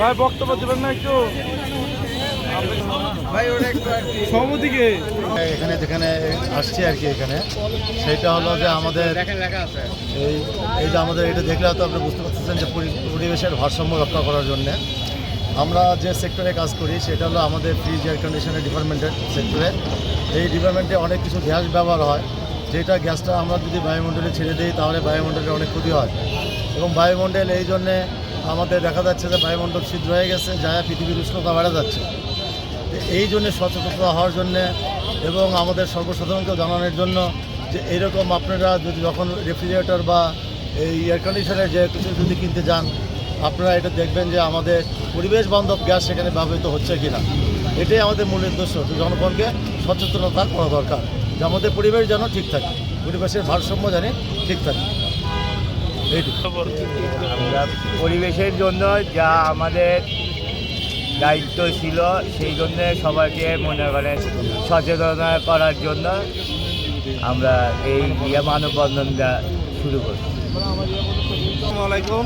ভাই বক্তব্য দেবেন না একটু এখানে যেখানে আসছি আর কি এখানে, সেটা হলো যে আমাদের এই এই যে আমাদের এটা দেখলে হয়তো আপনি বুঝতে পারতেছেন যে পরিবেশের ভারসাম্য রক্ষা করার জন্য আমরা যে সেক্টরে কাজ করি, সেটা হলো আমাদের ফ্রিজ এয়ার কন্ডিশনের ডিপার্টমেন্টের সেক্টরে এই ডিপার্টমেন্টে অনেক কিছু গ্যাস ব্যবহার হয়। যেটা গ্যাসটা আমরা যদি বায়ুমণ্ডলে ছেড়ে দিই, তাহলে বায়ুমণ্ডলের অনেক ক্ষতি হয়। এবং বায়ুমণ্ডল এই জন্যে আমাদের দেখা যাচ্ছে যে বায়ুমণ্ডল ছিদ্র হয়ে গেছে, যা পৃথিবীর উষ্ণতা বেড়ে যাচ্ছে। এই জন্য সচেতনতা হওয়ার জন্য এবং আমাদের সর্বসাধারণকে জানানোর জন্য যে এরকম আপনারা যদি যখন রেফ্রিজারেটর বা এই এয়ার কন্ডিশনের যে কিছু যদি কিনতে যান আপনারা এটা দেখবেন যে আমাদের পরিবেশ বান্ধব গ্যাস সেখানে ব্যবহৃত হচ্ছে কি না এটাই আমাদের মূল উদ্দেশ্য যে জনগণকে সচেতনতা করা দরকার যে আমাদের পরিবেশ যেন ঠিক থাকে পরিবেশের ভারসাম্য যেন ঠিক থাকে। আমরা পরিবেশের জন্য যা আমাদের দায়িত্ব ছিল সেই জন্য সবাইকে মনে করেন সচেতনতা করার জন্য আমরা এই ইয়ে মানববন্ধনটা শুরু করছি। আসসালামাইকুম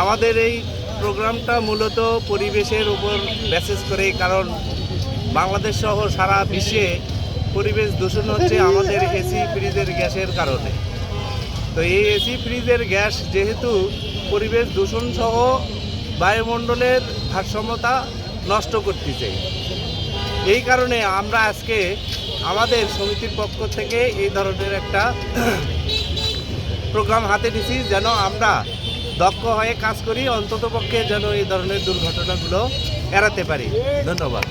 আমাদের এই প্রোগ্রামটা মূলত পরিবেশের উপর মেসেজ করে, কারণ বাংলাদেশ সহ সারা বিশ্বে পরিবেশ দূষণ হচ্ছে আমাদের এসি ফ্রিজের গ্যাসের কারণে। তো এই এসি ফ্রিজের গ্যাস যেহেতু পরিবেশ দূষণ সহ বায়ুমণ্ডলের ভারসাম্যতা নষ্ট করতেছে। এই কারণে আমরা আজকে আমাদের সমিতির পক্ষ থেকে এই ধরনের একটা প্রোগ্রাম হাতে নিছি, যেন আমরা দক্ষ হয়ে কাজ করি অন্ততপক্ষে যেন এই ধরনের দুর্ঘটনাগুলো এড়াতে পারি। ধন্যবাদ।